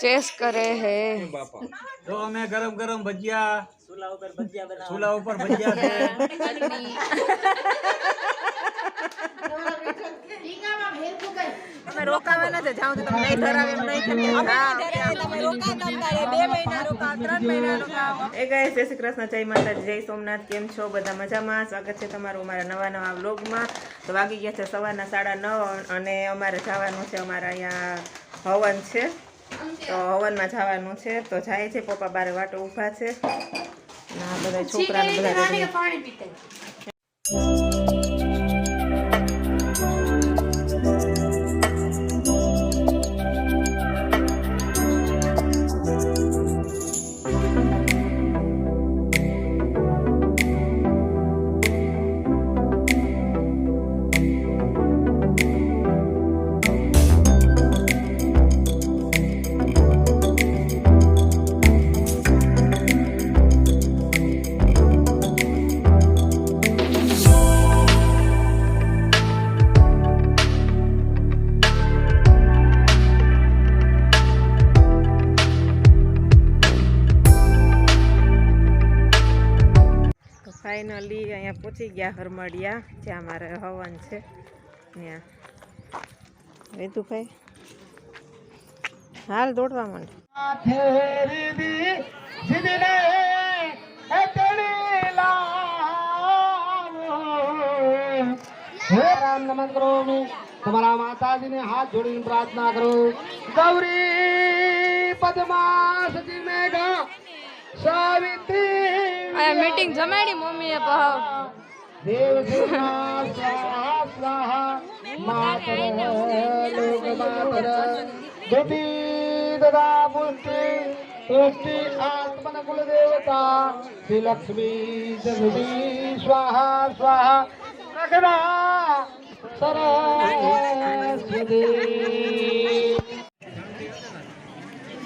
Chess કરે હે. તો અમે ગરમ ગરમ ભજીયા ચૂલા ઉપર ભજીયા છે. અમે રોકાવાના છે જાઉં તો તમે ધરાવે એમ નહીં કરીએ. એ ગાય જય શ્રી કૃષ્ણ જય માતાજી જય સોમનાથ કેમ છો? બધા મજામાં? સ્વાગત છે તમારું અમારા નવા નવા વ્લોગમાં. તો વાગી ગયા છે સવારના સાડા નવ અને અમારે જવાનું છે અમારા અહીંયા હવન છે. તો હવનમાં જવાનું છે. તો જાય છે પપ્પા બારે વાટો ઊભા છે. ના બધા છોકરા બધા પહોંચી ગયા હરમડિયા જ્યાં મારે હવન છે. ત્યાં. વેદુભાઈ હાલ દોડવા માંડ. રામ નમન કરો તમારા માતાજીને હાથ જોડીને પ્રાર્થના કરો. ગૌરી પદ્મા સતી મેઘા સાવિત્રી મીટિંગ જમાડી મમ્મીએ પહાવ. દેવ સ્વાહા સ્વાહા સ્વાહા માતર લોક માતર દુતિ દદા પુષ્ટિ પુષ્ટિ આત્મન કુલ દેવતા લક્ષ્મી સ્વાહા સ્વાહા સરસ્વતી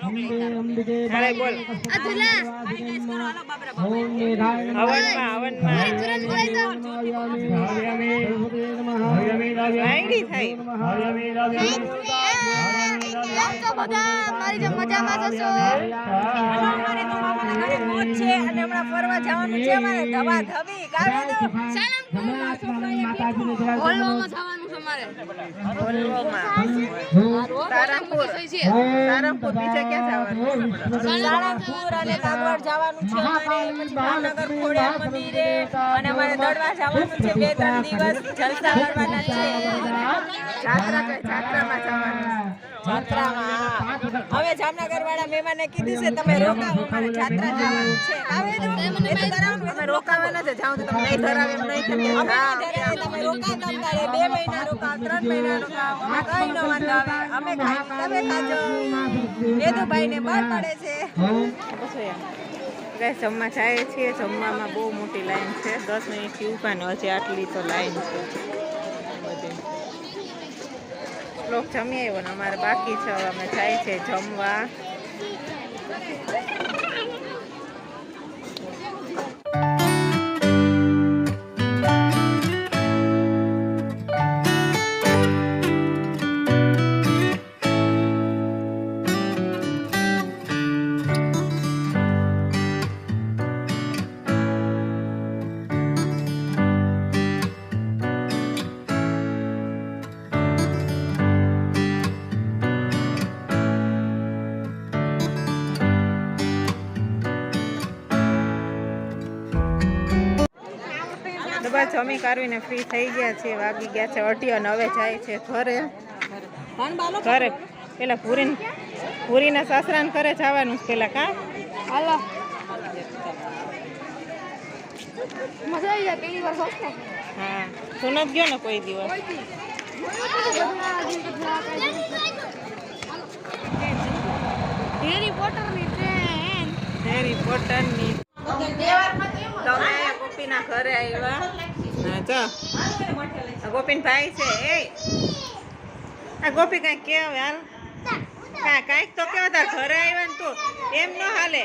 હવનમાં વાયડી થાય બોલવામાં તારાપુર તારાપુર બીજે ક્યાં જવાનું? સાળંગપુર અને કાગવાડ જવાનું છે અમારે. પછી ભાવનગર ખોડિયાર મંદિરે. અને અમારે દડવા જવાનું છે. બે ત્રણ દિવસ જલસા કરવાના છે. હવે જામનગર વાળા મહેમાને કીધું છે તમે રોકાવો મારે જાત્રા જવાનું છે. આવે તો એ તો કરાવવાનું તમે રોકાવાના છે જાઉં તો તમે નહીં ધરાવે એમ નહીં તમે રોકાતા ત્યારે બે મહિના રોકાવ ત્રણ મહિના રોકાવ કઈ નો વાંધો આવે. અમે ખાઈ તમે ખાજો. વેદુભાઈ ને બળ પડે છે. ગાઈસ, જમવા જાય છીએ. જમવામાં બહુ મોટી લાઈન છે. દસ મિનિટથી ઊભા ને હજી આટલી તો લાઈન છે. લોક જમી આવ્યો ને અમારે બાકી છે અમે જાય છે જમવા. જમી કાઢવીને ફ્રી થઈ ગયા છે વાગી ગયા છે અઢી અને હવે જાય છે ઘરે. ઘરે. પેલા પૂરી પૂરીના સાસરાને ઘરે જવાનું છે પેલા કા? હાલો. મજા આવી જાય પેલી વાર હા તું નથી ગયો ને કોઈ દિવસ? હેરી પોટરની ટ્રેન હેરી પોટરની તમે ગોપીના ઘરે આવ્યા. હા ગોપીનભાઈ ગોપીન ભાઈ છે એ. આ ગોપી કાંઈક કે હવે હાલ. કાંઈ કાંઈક તો કેવા તાર ઘરે આવ્યા ને તું. એમ ન હાલે.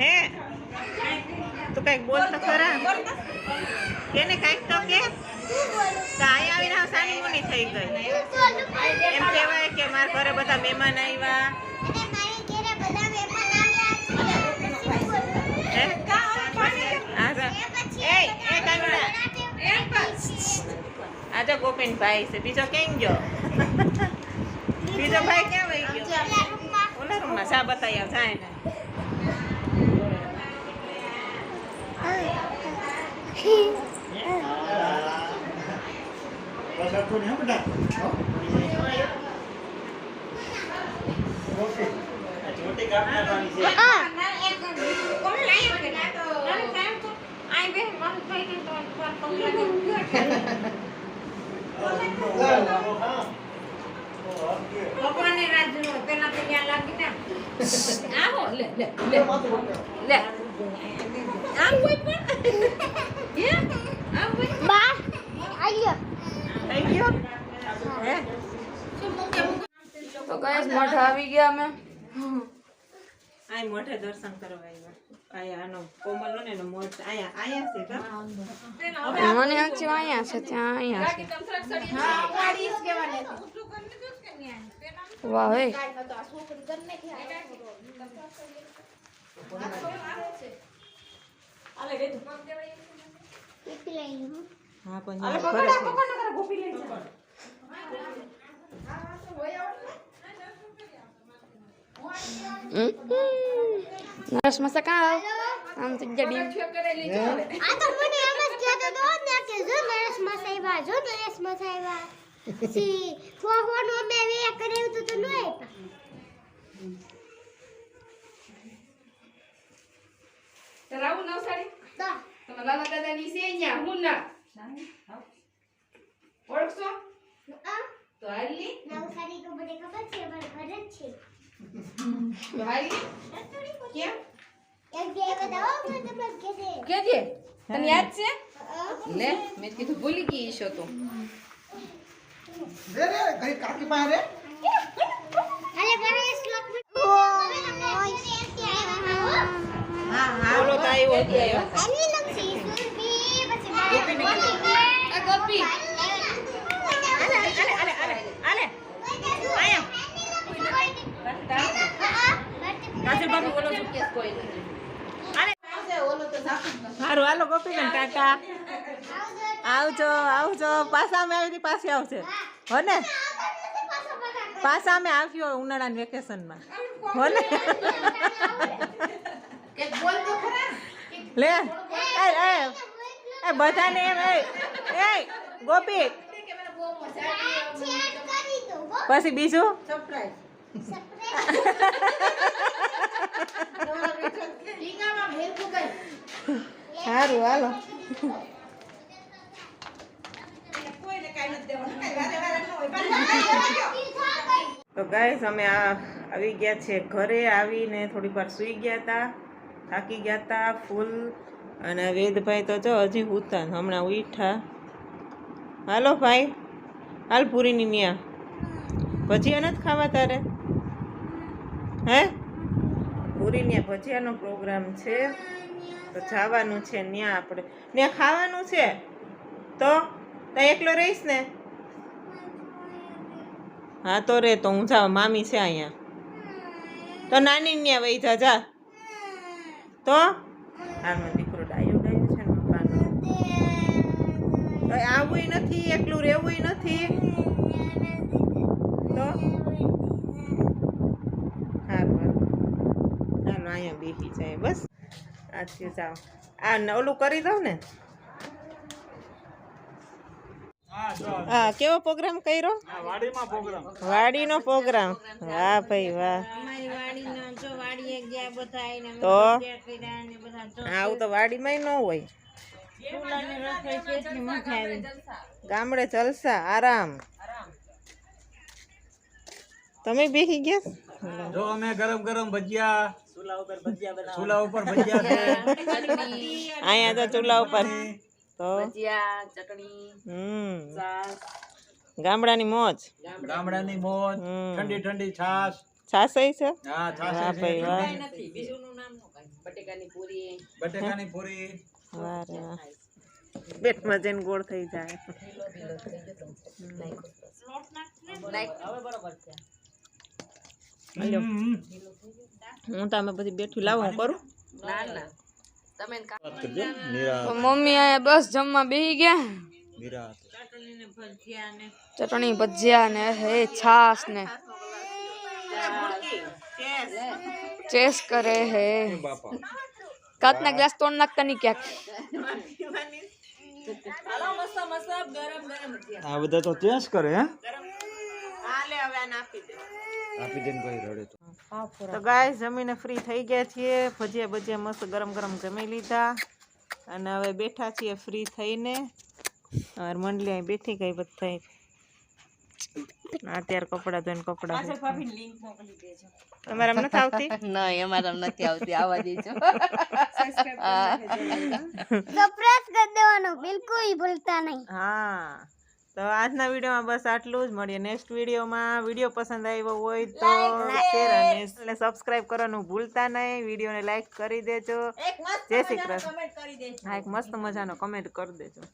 હે? તું કાંઈક બોલ તો ખરા. કેને કાંઈક તો કે. તો આવીને સાની મુની થઈ ગઈ. એમ કહેવાય કે મારા ઘરે બધા મહેમાન આવ્યા હે હા તો એ એ કાનુડા આ તો ગોપીન ભાઈ છે બીજો કેમ ગયો બીજો ભાઈ ક્યાં વહી ગયો ઓલા રૂમમાં શા બતાવી આવ જાય ને થઈ ગયો. હે? તો ગાઈસ મઠ આવી ગયા અમે. આય મોઢે દર્શન કરવા આવ્યા. આયા આનો કોમલ ને એનો મોઢ. આયા આયા છે કા? મને હજી અહીંયા છે ત્યાં અહીંયા છે વાહ હે હા પણ જો ખરે છે નરસ મસા કાં આમ તો મને હતો ને કે જો નરેશ મસાઈવા જો નરેશ મસાઈવા સી ફોફોનો મે વે કર્યું તો તો નોય રાવું નવસારી તો તમે લાલા દાદાની છે અહીંયા હું ના. ઓળખશો? આ તો હાલી નવસારી તો મને ખબર છે પણ ઘરે જ છે. તો હાલી કેમ એક બે બતાવો તો તમને કે છે? કેજે તને યાદ છે? લે મેં કીધું ભૂલી ગઈ છો તું. રે હાલે ઘરે એક શ્લોક હા હા. બોલો તાઈ ઓતી આયો એની લક્ષી સુરભી પછી આ ગોપી આલે આલે આલે આલે આયા. કાજલ બાબુ બોલો છો કોઈ નથી. હાલો ગોપીબેન ટાટા આવજો આવજો. પાછા અમે આવી પાછી આવશે. હો ને? પાછા અમે આવ્યો ઉનાળાના વેકેશનમાં. હો ને? લે. એ એ. બધાને એમ એ એ ગોપી. પછી બીજું? સારું હાલો. તો ગાઈસ અમે આ આવી ગયા છે ઘરે આવીને થોડીક વાર સૂઈ ગયા હતા થાકી ગયા હતા ફૂલ અને વેદભાઈ તો જો હજી ઉતા હમણાં ઉઠા હાલો ભાઈ, હાલ પૂરીની ન્યા. ભજીયા નથી ખાવા તારે? હે? પૂરીની ભજીયાનો પ્રોગ્રામ છે. તો જવાનું છે ત્યાં આપણે. ત્યાં ખાવાનું છે? તો? ત્યાં એકલો રહીશ ને? હા, તો રે, તો હું જાવ મામી છે અહીંયા. તો નાની ત્યાં વહી જા જા. તો? હાલમાં દીકરો ડાયો ડાયો છે ને પપ્પાનો આવવું નથી, એકલું રહેવું નથી. તો? હારું ચાલો અહીંયા બેસી જાય, બસ. આજથી જાઓ. આ નવલું ઓલું કરી દઉં ને. હા કેવો પ્રોગ્રામ કર્યો? વાડીનો પ્રોગ્રામ. વાહ ભાઈ વાહ. તો? આવું તો વાડીમાં ન હોય. ગામડે જલસા આરામ. તમે બેસી ગયા? જો અમે ગરમ ગરમ ભજીયા ચૂલા ઉપર ભજીયા છે. અહીંયા તો ચૂલા ઉપર. તો? ભજીયા ચટણી હમ. ગામડાની મોજ. ગામડાની મોજ. ઠંડી ઠંડી છાશ. છાસઈ છે? હા છાશ વાહ ભાઈ વાહ. બટેકાની પૂરી. વાહ રે વાહ. પેટમાં જઈને ગોળ થઈ જાય. હાલ્યો. હમ. હું તમે અમે બધી બેઠી લાવો કરું? મમ્મી અહીંયા બસ જમવા બેસી ગયા. ચટણી ભજીયા ને હે છાસ ને. ચેસ કરે હે. કાચના ગ્લાસ તોડ નાખતા નહીં ક્યાંક. આ બધા તો ચેસ કરે હે? હાલે હવે નાખી દે. આપી દે ભાઈ રડે તો. તો ગાય જમીને ફ્રી થઈ ગયા છીએ. ભજીયા ભજીયા મસ્ત ગરમ ગરમ જમી લીધા. અને હવે બેઠા છીએ ફ્રી થઈને. મંડલી અહીં બેઠી ગઈ બધા અત્યારે કપડા ધોઈને કપડા તમારે આમ નથી આવતી? નહીં અમારા નથી આવતી. આવવા દેજો. તો કરી દેવાનું. બિલકુલ ભૂલતા નહીં. હા. તો આજના વિડીયોમાં બસ આટલું જ. મળીએ નેક્સ્ટ વિડીયોમાં. વીડિયો પસંદ આવ્યો હોય તો શેર અને સબસ્ક્રાઇબ કરવાનું ભૂલતા નહીં. વિડીયોને લાઈક કરી દેજો. જય શ્રી કૃષ્ણ. હા એક મસ્ત મજાનો કમેન્ટ કરી દેજો.